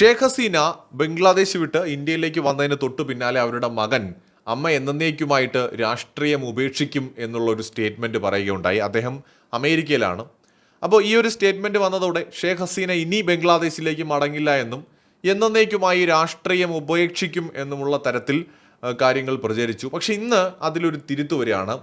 ഷേഖ് ഹസീന ബംഗ്ലാദേശ് വിട്ട് ഇന്ത്യയിലേക്ക് വന്നതിന് തൊട്ടു പിന്നാലെ അവരുടെ മകൻ അമ്മ എന്നേക്കുമായിട്ട് രാഷ്ട്രീയം ഉപേക്ഷിക്കും എന്നുള്ള ഒരു സ്റ്റേറ്റ്മെന്റ് പറയുകയുണ്ടായി. അദ്ദേഹം അമേരിക്കയിലാണ്. അപ്പോൾ ഈ ഒരു സ്റ്റേറ്റ്മെന്റ് വന്നതോടെ ഷേഖ് ഹസീന ഇനി ബംഗ്ലാദേശിലേക്ക് മടങ്ങില്ല എന്നും എന്നേക്കുമായി രാഷ്ട്രീയം ഉപേക്ഷിക്കും എന്നുമുള്ള തരത്തിൽ കാര്യങ്ങൾ പ്രചരിച്ചു. പക്ഷെ ഇന്ന് അതിലൊരു തിരുത്തു വരികയാണ്.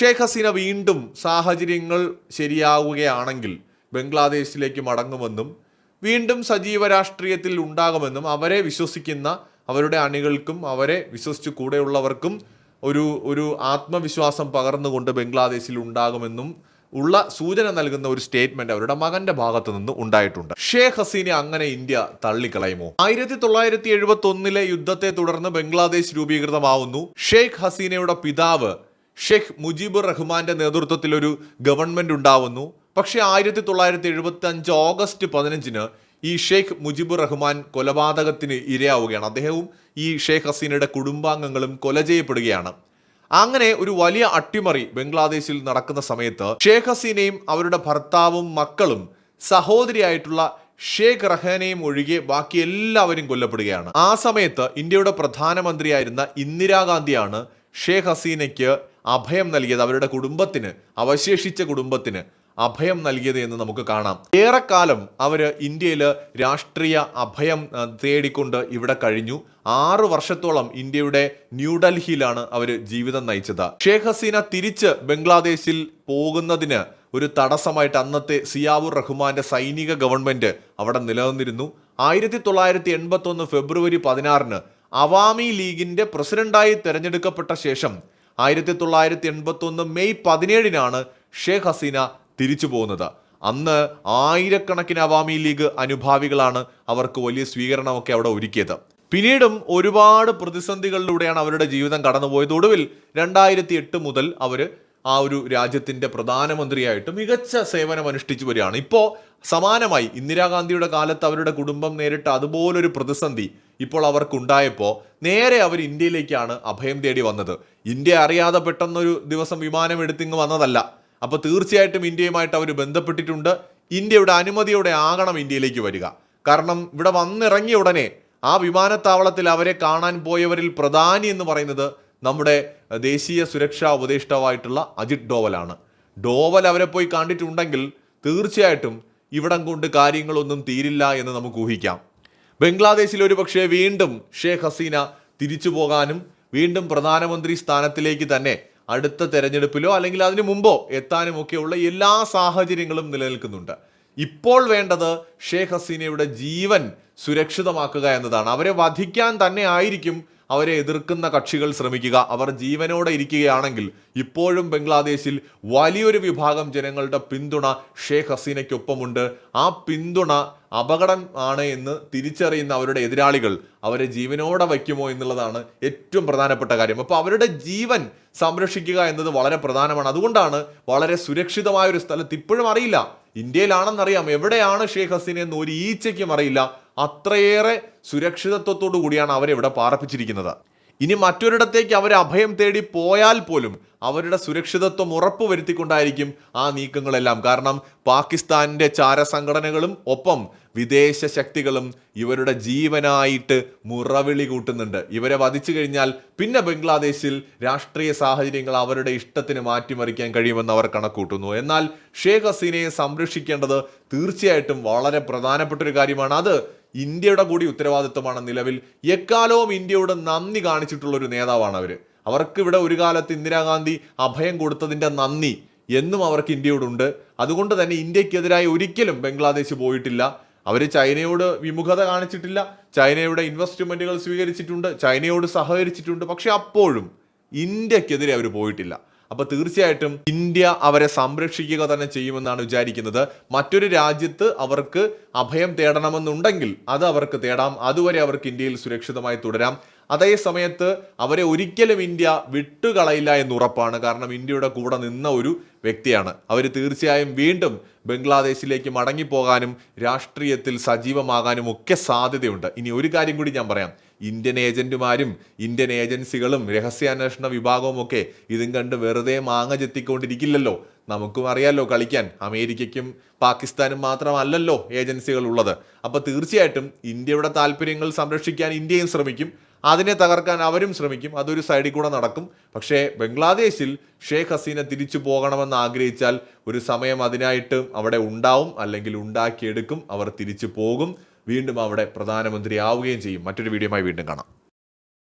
ഷേഖ് ഹസീന വീണ്ടും സാഹചര്യങ്ങൾ ശരിയാവുകയാണെങ്കിൽ ബംഗ്ലാദേശിലേക്ക് മടങ്ങുമെന്നും വീണ്ടും സജീവ രാഷ്ട്രീയത്തിൽ ഉണ്ടാകുമെന്നും അവരെ വിശ്വസിക്കുന്ന അവരുടെ അണികൾക്കും അവരെ വിശ്വസിച്ച് കൂടെയുള്ളവർക്കും ഒരു ഒരു ആത്മവിശ്വാസം പകർന്നുകൊണ്ട് ബംഗ്ലാദേശിൽ ഉണ്ടാകുമെന്നും ഉള്ള സൂചന നൽകുന്ന ഒരു സ്റ്റേറ്റ്മെന്റ് അവരുടെ മകന്റെ ഭാഗത്ത് നിന്ന് ഉണ്ടായിട്ടുണ്ട്. ഷേഖ് ഹസീനെ അങ്ങനെ ഇന്ത്യ തള്ളിക്കളയുമോ? ആയിരത്തി തൊള്ളായിരത്തി എഴുപത്തി ഒന്നിലെ യുദ്ധത്തെ തുടർന്ന് ബംഗ്ലാദേശ് രൂപീകൃതമാവുന്നു. ഷേഖ് ഹസീനയുടെ പിതാവ് ഷെയ്ഖ് മുജീബുർ റഹ്മാന്റെ നേതൃത്വത്തിൽ ഒരു ഗവൺമെന്റ് ഉണ്ടാവുന്നു. പക്ഷേ ആയിരത്തി തൊള്ളായിരത്തി എഴുപത്തി അഞ്ച് ഓഗസ്റ്റ് പതിനഞ്ചിന് ഈ ഷെയ്ഖ് മുജിബുർ റഹ്മാൻ കൊലപാതകത്തിന് ഇരയാവുകയാണ്. അദ്ദേഹവും ഈ ഷെയ്ഖ് ഹസീനയുടെ കുടുംബാംഗങ്ങളും കൊല ചെയ്യപ്പെടുകയാണ്. അങ്ങനെ ഒരു വലിയ അട്ടിമറി ബംഗ്ലാദേശിൽ നടക്കുന്ന സമയത്ത് ഷെയ്ഖ് ഹസീനയും അവരുടെ ഭർത്താവും മക്കളും സഹോദരിയായിട്ടുള്ള ഷെയ്ഖ് റഹാനെയും ഒഴികെ ബാക്കി എല്ലാവരും കൊല്ലപ്പെടുകയാണ്. ആ സമയത്ത് ഇന്ത്യയുടെ പ്രധാനമന്ത്രിയായിരുന്ന ഇന്ദിരാഗാന്ധിയാണ് ഷെയ്ഖ് ഹസീനയ്ക്ക് അഭയം നൽകിയത്. അവരുടെ കുടുംബത്തിന് അവശേഷിച്ച കുടുംബത്തിന് അഭയം നൽകിയത് എന്ന് നമുക്ക് കാണാം. ഏറെക്കാലം അവർ ഇന്ത്യയിൽ രാഷ്ട്രീയ അഭയം തേടിക്കൊണ്ട് ഇവിടെ കഴിഞ്ഞു. ആറു വർഷത്തോളം ഇന്ത്യയുടെ ന്യൂഡൽഹിയിലാണ് അവർ ജീവിതം നയിച്ചത്. ഷേഖ് ഹസീന തിരിച്ച് ബംഗ്ലാദേശിൽ പോകുന്നതിന് ഒരു തടസ്സമായിട്ട് അന്നത്തെ സിയാവുർ റഹ്മാന്റെ സൈനിക ഗവൺമെന്റ് അവിടെ നിലനിന്നിരുന്നു. ആയിരത്തി തൊള്ളായിരത്തി എൺപത്തി ഒന്ന് ഫെബ്രുവരി പതിനാറിന് അവാമി ലീഗിന്റെ പ്രസിഡന്റായി തെരഞ്ഞെടുക്കപ്പെട്ട ശേഷം ആയിരത്തി തൊള്ളായിരത്തി എൺപത്തി ഒന്ന് മെയ് പതിനേഴിനാണ് ഷേഖ് ഹസീന തിരിച്ചു പോകുന്നത്. അന്ന് ആയിരക്കണക്കിന് അവാമി ലീഗ് അനുഭാവികളാണ് അവർക്ക് വലിയ സ്വീകരണമൊക്കെ അവിടെ ഒരുക്കിയത്. പിന്നീടും ഒരുപാട് പ്രതിസന്ധികളിലൂടെയാണ് അവരുടെ ജീവിതം കടന്നുപോയത്. ഒടുവിൽ രണ്ടായിരത്തി എട്ട് മുതൽ അവർ ആ ഒരു രാജ്യത്തിന്റെ പ്രധാനമന്ത്രിയായിട്ട് മികച്ച സേവനം അനുഷ്ഠിച്ചു വരികയാണ്. ഇപ്പോൾ സമാനമായി ഇന്ദിരാഗാന്ധിയുടെ കാലത്ത് അവരുടെ കുടുംബം നേരിട്ട അതുപോലൊരു പ്രതിസന്ധി ഇപ്പോൾ അവർക്കുണ്ടായപ്പോൾ നേരെ അവർ ഇന്ത്യയിലേക്കാണ് അഭയം തേടി വന്നത്. ഇന്ത്യ അറിയാതെ പെട്ടെന്നൊരു ദിവസം വിമാനം എടുത്തിങ്ങ് വന്നതല്ല. അപ്പോൾ തീർച്ചയായിട്ടും ഇന്ത്യയുമായിട്ട് അവർ ബന്ധപ്പെട്ടിട്ടുണ്ട്. ഇന്ത്യയുടെ അനുമതിയോടെ ആകണം ഇന്ത്യയിലേക്ക് വരിക. കാരണം ഇവിടെ വന്നിറങ്ങിയ ഉടനെ ആ വിമാനത്താവളത്തിൽ അവരെ കാണാൻ പോയവരിൽ പ്രധാനി എന്ന് പറയുന്നത് നമ്മുടെ ദേശീയ സുരക്ഷാ ഉപദേഷ്ടാവായിട്ടുള്ള അജിത് ഡോവലാണ്. ഡോവൽ അവരെ പോയി കണ്ടിട്ടുണ്ടെങ്കിൽ തീർച്ചയായിട്ടും ഇവിടം കൊണ്ട് കാര്യങ്ങളൊന്നും തീരില്ല എന്ന് നമുക്ക് ഊഹിക്കാം. ബംഗ്ലാദേശിൽ ഒരു പക്ഷേ വീണ്ടും ഷേഖ് ഹസീന തിരിച്ചു പോകാനും വീണ്ടും പ്രധാനമന്ത്രി സ്ഥാനത്തിലേക്ക് തന്നെ അടുത്ത തെരഞ്ഞെടുപ്പിലോ അല്ലെങ്കിൽ അതിനു മുമ്പോ എത്താനുമൊക്കെയുള്ള എല്ലാ സാഹചര്യങ്ങളും നിലനിൽക്കുന്നുണ്ട്. ഇപ്പോൾ വേണ്ടത് ഷേഖ് ഹസീനയുടെ ജീവൻ സുരക്ഷിതമാക്കുക എന്നതാണ്. അവരെ വധിക്കാൻ തന്നെ ആയിരിക്കും അവരെ എതിർക്കുന്ന കക്ഷികൾ ശ്രമിക്കുക. അവർ ജീവനോടെ ഇരിക്കുകയാണെങ്കിൽ ഇപ്പോഴും ബംഗ്ലാദേശിൽ വലിയൊരു വിഭാഗം ജനങ്ങളുടെ പിന്തുണ ഷേഖ് ഹസീനയ്ക്കൊപ്പമുണ്ട്. ആ പിന്തുണ അപകടം ആണ് എന്ന് തിരിച്ചറിയുന്ന അവരുടെ എതിരാളികൾ അവരെ ജീവനോടെ വയ്ക്കുമോ എന്നുള്ളതാണ് ഏറ്റവും പ്രധാനപ്പെട്ട കാര്യം. അപ്പോൾ അവരുടെ ജീവൻ സംരക്ഷിക്കുക എന്നത് വളരെ പ്രധാനമാണ്. അതുകൊണ്ടാണ് വളരെ സുരക്ഷിതമായ ഒരു സ്ഥലത്ത് ഇപ്പോഴും അറിയില്ല. ഇന്ത്യയിലാണെന്നറിയാം എവിടെയാണ് ഷേഖ് ഹസീന എന്ന് ഒരു ഈച്ചയ്ക്കും അറിയില്ല. അത്രയേറെ സുരക്ഷിതത്വത്തോടു കൂടിയാണ് അവരെ ഇവിടെ പാർപ്പിച്ചിരിക്കുന്നത് ഇനി മറ്റൊരിടത്തേക്ക് അവർ അഭയം തേടി പോയാൽ പോലും അവരുടെ സുരക്ഷിതത്വം ഉറപ്പുവരുത്തിക്കൊണ്ടായിരിക്കും ആ നീക്കങ്ങളെല്ലാം. കാരണം പാകിസ്ഥാനിന്റെ ചാരസംഘടനകളും ഒപ്പം വിദേശ ശക്തികളും ഇവരുടെ ജീവനായിട്ട് മുറവിളി കൂട്ടുന്നുണ്ട്. ഇവരെ വധിച്ചു കഴിഞ്ഞാൽ പിന്നെ ബംഗ്ലാദേശിൽ രാഷ്ട്രീയ സാഹചര്യങ്ങൾ അവരുടെ ഇഷ്ടത്തിന് മാറ്റിമറിക്കാൻ കഴിയുമെന്ന് അവർ കണക്കൂട്ടുന്നു എന്നാൽ ഷേഖ് ഹസീനയെ സംരക്ഷിക്കേണ്ടത് തീർച്ചയായിട്ടും വളരെ പ്രധാനപ്പെട്ട ഒരു കാര്യമാണ്. അത് ഇന്ത്യയുടെ കൂടി ഉത്തരവാദിത്വമാണ് നിലവിൽ എക്കാലവും ഇന്ത്യയോട് നന്ദി കാണിച്ചിട്ടുള്ള ഒരു നേതാവാണ് അവർ അവർക്ക് ഇവിടെ ഒരു കാലത്ത് ഇന്ദിരാഗാന്ധി അഭയം കൊടുത്തതിന്റെ നന്ദി എന്നും അവർക്ക് ഇന്ത്യയോടുണ്ട്. അതുകൊണ്ട് തന്നെ ഇന്ത്യക്കെതിരായി ഒരിക്കലും ബംഗ്ലാദേശ് പോയിട്ടില്ല. അവർ ചൈനയോട് വിമുഖത കാണിച്ചിട്ടില്ല. ചൈനയുടെ ഇൻവെസ്റ്റ്മെന്റുകൾ സ്വീകരിച്ചിട്ടുണ്ട്. ചൈനയോട് സഹകരിച്ചിട്ടുണ്ട്. പക്ഷേ അപ്പോഴും ഇന്ത്യക്കെതിരെ അവർ പോയിട്ടില്ല. അപ്പൊ തീർച്ചയായിട്ടും ഇന്ത്യ അവരെ സംരക്ഷിക്കുക തന്നെ ചെയ്യുമെന്നാണ് വിചാരിക്കുന്നത്. മറ്റൊരു രാജ്യത്ത് അവർക്ക് അഭയം തേടണമെന്നുണ്ടെങ്കിൽ അത് അവർക്ക് തേടാം. അതുവരെ അവർക്ക് ഇന്ത്യയിൽ സുരക്ഷിതമായി തുടരാം. അതേ സമയത്ത് അവരെ ഒരിക്കലും ഇന്ത്യ വിട്ടുകളയില്ല എന്ന് ഉറപ്പാണ്. കാരണം ഇന്ത്യയുടെ കൂടെ നിന്ന ഒരു വ്യക്തിയാണ്. അവർ തീർച്ചയായും വീണ്ടും ബംഗ്ലാദേശിലേക്ക് മടങ്ങിപ്പോകാനും രാഷ്ട്രീയത്തിൽ സജീവമാകാനും ഒക്കെ സാധ്യതയുണ്ട്. ഇനി ഒരു കാര്യം കൂടി ഞാൻ പറയാം. ഇന്ത്യൻ ഏജന്റുമാരും ഇന്ത്യൻ ഏജൻസികളും രഹസ്യാന്വേഷണ വിഭാഗവും ഒക്കെ ഇതും കണ്ട് വെറുതെ മാങ്ങ ചെത്തിക്കൊണ്ടിരിക്കില്ലല്ലോ. നമുക്കും അറിയാലോ കളിക്കാൻ. അമേരിക്കയ്ക്കും പാകിസ്ഥാനും മാത്രമല്ലല്ലോ ഏജൻസികൾ ഉള്ളത് അപ്പോൾ തീർച്ചയായിട്ടും ഇന്ത്യയുടെ താല്പര്യങ്ങൾ സംരക്ഷിക്കാൻ ഇന്ത്യയും ശ്രമിക്കും. അതിനെ തകർക്കാൻ അവരും ശ്രമിക്കും അതൊരു സൈഡിൽ കൂടെ നടക്കും. പക്ഷേ ബംഗ്ലാദേശിൽ ഷേഖ് ഹസീന തിരിച്ചു പോകണമെന്ന് ആഗ്രഹിച്ചാൽ ഒരു സമയം അതിനായിട്ട് അവിടെ ഉണ്ടാവും അല്ലെങ്കിൽ ഉണ്ടാക്കിയെടുക്കും അവർ തിരിച്ചു പോകും. വീണ്ടും അവിടെ പ്രധാനമന്ത്രി ആവുകയും ചെയ്യും. മറ്റൊരു വീഡിയോയുമായി വീണ്ടും കാണാം.